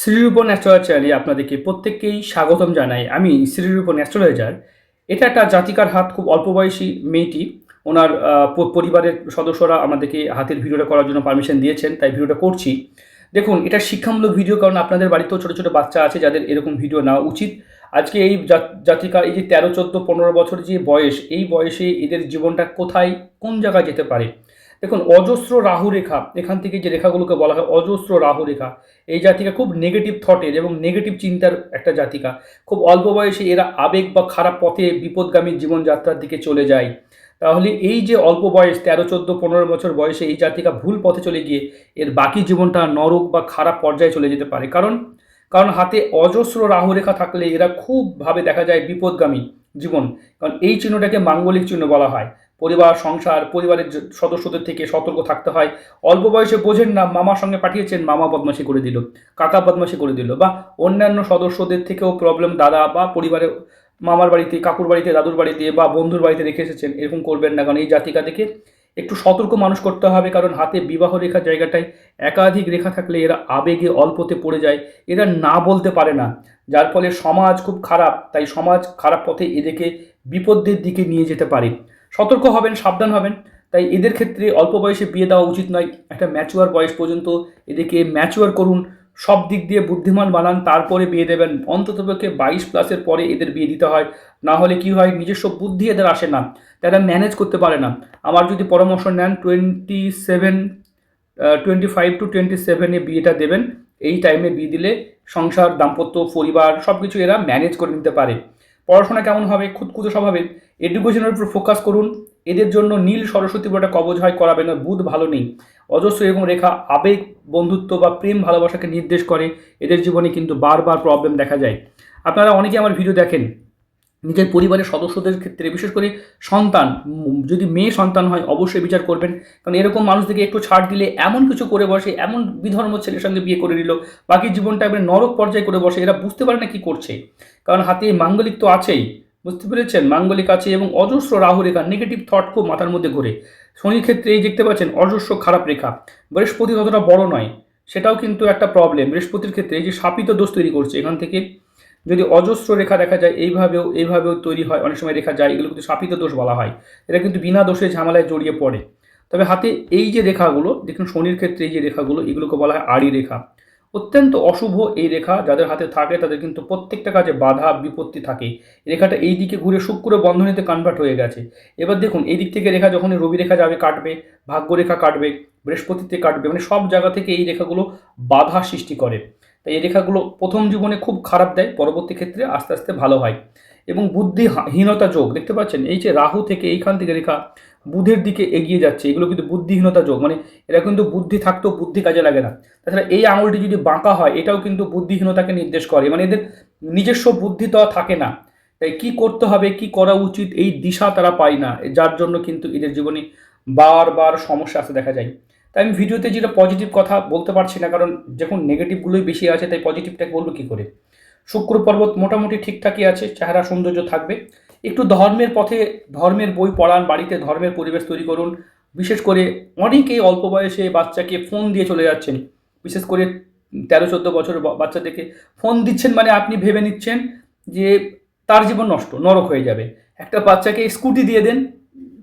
Shrirupan astrologer চ্যানেলে আপনাদেরকে প্রত্যেককেই স্বাগতম জানাই। আমি শ্রীরূপন অ্যাস্ট্রোলজার এটা একটা জাতিকার হাত, খুব অল্প বয়সী মেয়েটি। ওনার পরিবারের সদস্যরা আমাদেরকে হাতের ভিডিওটা করার জন্য পারমিশন দিয়েছেন, তাই ভিডিওটা করছি। দেখুন, এটা শিক্ষামূলক ভিডিও কারণ আপনাদের বাড়িতেও ছোটো ছোটো বাচ্চা আছে যাদের এরকম ভিডিও নেওয়া উচিত। আজকে এই জাত- জাতিকা, এই যে তেরো, চোদ্দ, পনেরো বছর যে বয়স, এই বয়সে এদের জীবনটা কোথায়, কোন জায়গায় যেতে পারে? দেখুন, অজস্র রাহু রেখা, এখান থেকে যে রেখাগুলোকে বলা হয় অজস্র রাহু রেখা, এই জাতিকা খুব নেগেটিভ থটের এবং নেগেটিভ চিন্তার একটা জাতিকা। খুব অল্প বয়সে এরা আবেগ বা খারাপ পথে বিপদগামী জীবনযাত্রার দিকে চলে যায়। তাহলে এই যে অল্প বয়স, তেরো, চোদ্দ, পনেরো বছর বয়সে এই জাতিকা ভুল পথে চলে গিয়ে এর বাকি জীবনটা নরক বা খারাপ পর্যায়ে চলে যেতে পারে। কারণ কারণ হাতে অজস্র রাহু রেখা থাকলে এরা খুবভাবে দেখা যায় বিপদগামী জীবন। কারণ এই চিহ্নটাকে মাঙ্গলিক চিহ্ন বলা হয়। পরিবার, সংসার, পরিবারের সদস্যদের থেকে সতর্ক থাকতে হয়। অল্প বয়সে বোঝেন না, মামার সঙ্গে পাঠিয়েছেন, মামা বদমাশি করে দিল, কাকা বদমাশি করে দিল বা অন্যান্য সদস্যদের থেকেও প্রবলেম দাদা বা পরিবারের মামার বাড়িতে, কাকুর বাড়িতে, দাদুর বাড়িতে বা বন্ধুর বাড়িতে রেখে এসেছেন, এরকম করবেন না। কারণ এই জাতিকা থেকে একটু সতর্ক মানুষ করতে হবে, কারণ হাতে বিবাহ রেখার জায়গাটায় একাধিক রেখা থাকলে এরা আবেগে অল্পতে পড়ে যায়, এরা না বলতে পারে না। যার ফলে সমাজ খুব খারাপ, তাই সমাজ খারাপ পথে এদেরকে বিপদের দিকে নিয়ে যেতে পারে। সতর্ক হবেন, সাবধান হবেন। তাই এদের ক্ষেত্রে অল্প বয়সে বিয়ে দেওয়া উচিত নয়। একটা ম্যাচুয়ার বয়স পর্যন্ত এদেরকে ম্যাচুয়ার করুন। সব দিক দিয়ে বুদ্ধিমান বানান, তারপরে বিয়ে দেবেন। অন্ততপক্ষে বাইশ প্লাসের পরে এদের বিয়ে দিতে হয়। না হলে কি হয়, নিজস্ব বুদ্ধি এদের আসে না। তারা ম্যানেজ করতে পারে না। আমার যদি পরামর্শ নেন twenty seven twenty five to twenty সেভেনে বিয়েটা দেবেন। এই টাইমে বিয়ে দিলে সংসার, দাম্পত্য, পরিবার সব কিছু এরা ম্যানেজ করে নিতে পারে। পড়াশোনা কেমন হবে? খুঁতখুঁতো স্বভাবের এডুকেশনের উপর ফোকাস করুন। এদের জন্য নীল সরস্বতী বলে কবজ হয়, করাবে না, বুধ ভালো নেই। অজস্র এরকম রেখা, আবেগ, বন্ধুত্ব বা প্রেম ভালোবাসাকে নির্দেশ করে। এদের জীবনে কিন্তু বারবার প্রবলেম দেখা যায়। আপনারা অনেকে আমার ভিডিও দেখেন। নিজের পরিবারের সদস্যদের ক্ষেত্রে, বিশেষ করে সন্তান যদি মেয়ে সন্তান হয়, অবশ্যই বিচার করবেন। কারণ এরকম মানুষদেরকে একটু ছাড় দিলে এমন কিছু করে বসে, এমন বিধর্ম ছেলের সঙ্গে বিয়ে করে নিল। বাকি জীবনটা এবার নরক পর্যায়ে করে বসে, এরা বুঝতে পারে না কি করছে। কারণ হাতে মাঙ্গলিক তো আছেই। বুঝতে পেরেছেন? মাঙ্গলিক আছে এবং অজস্র রাহু রেখা নেগেটিভ থট খুব মাথার মধ্যে ঘুরে। শনির ক্ষেত্রে এই দেখতে পাচ্ছেন, অজস্র খারাপ রেখা। বৃহস্পতি ততটা বড় নয়, সেটাও কিন্তু একটা প্রবলেম বৃহস্পতির ক্ষেত্রে এই যে সাপিত দোষ তৈরি করছে, এখান থেকে যদি অজস্র রেখা দেখা যায়, এইভাবেও এইভাবেও তৈরি হয়, অনেক সময় রেখা যায় এগুলো কিন্তু শাপিত দোষ বলা হয়। এটা কিন্তু বিনা দোষে ঝামেলায় জড়িয়ে পড়ে। তবে হাতে এই যে রেখাগুলো, দেখুন শনির ক্ষেত্রে এই যে রেখাগুলো, এগুলোকে বলা হয় আড়ি রেখা। অত্যন্ত অশুভ এই রেখা যাদের হাতে থাকে তাদের কিন্তু প্রত্যেকটা কাজে বাধা, বিপত্তি থাকে। রেখাটা এই দিকে ঘুরে শুক্র বন্ধনীতে কনভার্ট হয়ে গেছে। এবার দেখুন, এই দিক থেকে রেখা যখন রবি রেখা যাবে কাটবে ভাগ্য রেখা কাটবে, বৃহস্পতিতে কাটবে মানে সব জায়গা থেকে এই রেখাগুলো বাধা সৃষ্টি করে। তাই এই রেখাগুলো প্রথম জীবনে খুব খারাপ দেয়, পরবর্তী ক্ষেত্রে আস্তে আস্তে ভালো হয়। এবং বুদ্ধিহীনতা যোগ, দেখতে পাচ্ছেন? এই যে রাহু থেকে এইখান থেকে রেখা বুধের দিকে এগিয়ে যাচ্ছে। এগুলো কিন্তু বুদ্ধিহীনতা যোগ। মানে এরা কিন্তু বুদ্ধি থাকতেও বুদ্ধি কাজে লাগে না। তাছাড়া এই আঙুলটি যদি বাঁকা হয়, এটাও কিন্তু বুদ্ধিহীনতাকে নির্দেশ করে। মানে এদের নিজস্ব বুদ্ধি তো থাকে না। তাই কি করতে হবে, কি করা উচিত, এই দিশা তারা পায় না। যার জন্য কিন্তু এদের জীবনে বারবার সমস্যা আসতে দেখা যায়। তাই আমি ভিডিওতে যেটা পজিটিভ কথা বলতে পারছি না, কারণ যখন নেগেটিভগুলোই বেশি আছে, তাই পজিটিভটাকে বলব কী করে? শুক্র পর্বত মোটামুটি ঠিকঠাকই আছে, চেহারা সৌন্দর্য থাকবে। একটু ধর্মের পথে, ধর্মের বই পড়ান, বাড়িতে ধর্মের পরিবেশ তৈরি করুন। বিশেষ করে অনেকেই অল্প বয়সে বাচ্চাকে ফোন দিয়ে চলে যাচ্ছেন। বিশেষ করে তেরো, চোদ্দ বছর বাচ্চাদেরকে ফোন দিচ্ছেন মানে আপনি ভেবে নিচ্ছেন যে তার জীবন নষ্ট, নরক হয়ে যাবে। একটা বাচ্চাকে স্কুটি দিয়ে দেন,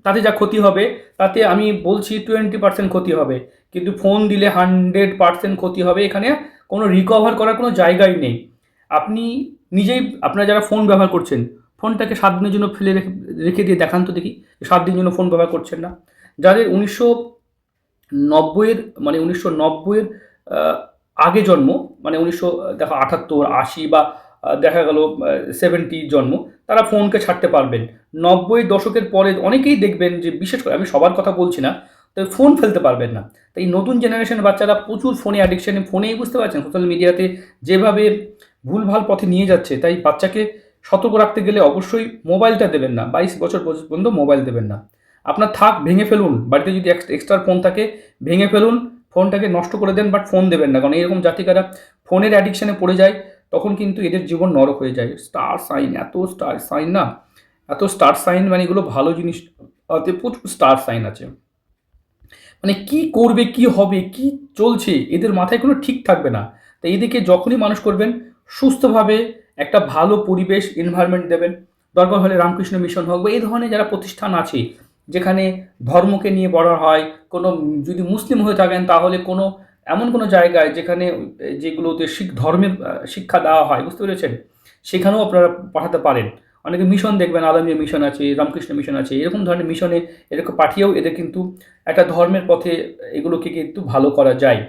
তাতে যা ক্ষতি হবে, তাতে আমি বলছি টোয়েন্টি পার্সেন্ট ক্ষতি হবে। কিন্তু ফোন দিলে হান্ড্রেড পার্সেন্ট ক্ষতি হবে, এখানে কোনো রিকভার করার কোনো জায়গাই নেই। আপনি নিজেই, আপনারা যারা ফোন ব্যবহার করছেন ফোনটাকে সাত দিনের জন্য ফেলে রেখে রেখে দিয়ে দেখান তো দেখি। সাত দিনের জন্য ফোন ব্যবহার করছেন না। যাদের উনিশশো নব্বইয়ের মানে উনিশশো নব্বইয়ের আগে জন্ম মানে উনিশশো, দেখো আটাত্তর, আশি বা দেখা গেল সেভেন্টি জন্ম, তারা ফোনকে ছাড়তে পারবেন। নব্বই দশকের পরে অনেকেই দেখবেন যে, বিশেষ করে আমি সবার কথা বলছি না, তো ফোন ফেলতে পারবেন না। তাই নতুন জেনারেশনের বাচ্চারা প্রচুর ফোনে অ্যাডিকশানে ফোনেই বুঝতে পারছেন। সোশ্যাল মিডিয়াতে যেভাবে ভুলভাল পথে নিয়ে যাচ্ছে, তাই বাচ্চাকে সতর্ক রাখতে গেলে অবশ্যই মোবাইলটা দেবেন না। বাইশ বছর পর্যন্ত মোবাইল দেবেন না। আপনার থাক, ভেঙে ফেলুন। বাড়িতে যদি এক্সট্রা ফোন থাকে, ভেঙে ফেলুন। ফোনটাকে নষ্ট করে দেন বাট ফোন দেবেন না। কারণ এরকম জাতিকারা ফোনের অ্যাডিকশানে পড়ে যায়, তখন কিন্তু এদের জীবন নরক হয়ে যায়। স্টার সাইন এত স্টার সাইন না? এত স্টার সাইন মানে এগুলো ভালো জিনিস প্রচুর স্টার সাইন আছে। মানে কি করবে, কি হবে, কি চলছে, এদের মাথায় কোনো ঠিক থাকবে না। তাই এইদিকে যখনই মানুষ করবেন, সুস্থভাবে একটা ভালো পরিবেশ এনভায়রনমেন্ট দেবেন। দরকার হলে রামকৃষ্ণ মিশন হোক বা এই ধরনের যারা প্রতিষ্ঠান আছে, যেখানে ধর্মকে নিয়ে পড়া হয়, কোনো যদি মুসলিম হয়ে থাকেন তাহলে কোনো, এমন কোনো জায়গায় যেখানে যেগুলোতে শিখ ধর্মের শিক্ষা দেওয়া হয়, বুঝতে পেরেছেন? সেখানেও আপনারা পাঠাতে পারেন। অনেকে মিশন দেখবেন আলমীয় মিশন আছে, রামকৃষ্ণ মিশন আছে, এরকম ধরনের মিশনে এরকম পাঠিয়েও এদের কিন্তু একটা ধর্মের পথে এগুলোকে কিন্তু ভালো করা যায়।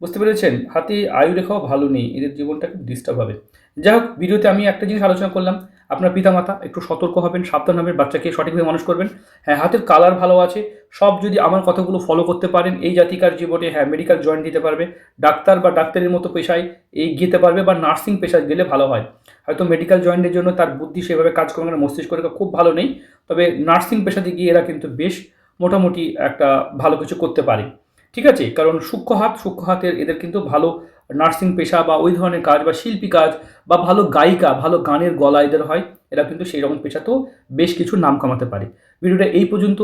বুঝতে পেরেছেন? হাতে আয়ু রেখাও ভালো নেই, এদের জীবনটা খুব ডিস্টার্ব হবে। যাই হোক, ভিডিওতে আমি একটা জিনিস আলোচনা করলাম। আপনার পিতামাতা একটু সতর্ক হবেন, সাবধান হবেন, বাচ্চাকে সঠিকভাবে মানুষ করবেন। হ্যাঁ হাতের কালার ভালো আছে। সব যদি আমার কথাগুলো ফলো করতে পারেন, এই জাতিকার জীবনে হ্যাঁ মেডিকেল জয়েন দিতে পারবে। ডাক্তার বা ডাক্তারের মতো পেশায় এই এগিয়ে পারবে বা নার্সিং পেশায় গেলে ভালো হয়। হয়তো মেডিকেল জয়েন্টের জন্য তার বুদ্ধি সেভাবে কাজ করবে না মস্তিষ্ক খুব ভালো নেই। তবে নার্সিং পেশাতে গিয়ে এরা কিন্তু বেশ মোটামুটি একটা ভালো কিছু করতে পারে। ঠিক আছে, কারণ সূক্ষ্ম হাত, সূক্ষ্ম হাতের এদের কিন্তু ভালো নার্সিং পেশা বা ওই ধরনের কাজ বা শিল্পী কাজ বা ভালো গায়িকা, ভালো গানের গলা এদের হয়, এরা কিন্তু সেই রকম পেশাতেও বেশ কিছু নাম কামাতে পারে। ভিডিওটা এই পর্যন্ত।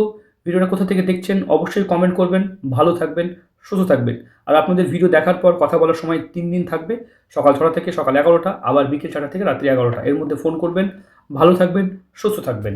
ভিডিওটা কোথা থেকে দেখছেন অবশ্যই কমেন্ট করবেন। ভালো থাকবেন, সুস্থ থাকবেন। আর আপনাদের ভিডিও দেখার পর কথা বলার সময় তিন দিন থাকবে। সকাল ছটা থেকে সকাল এগারোটা, আবার বিকেল ছটা থেকে রাত্রি এগারোটা। এর মধ্যে ফোন করবেন। ভালো থাকবেন, সুস্থ থাকবেন।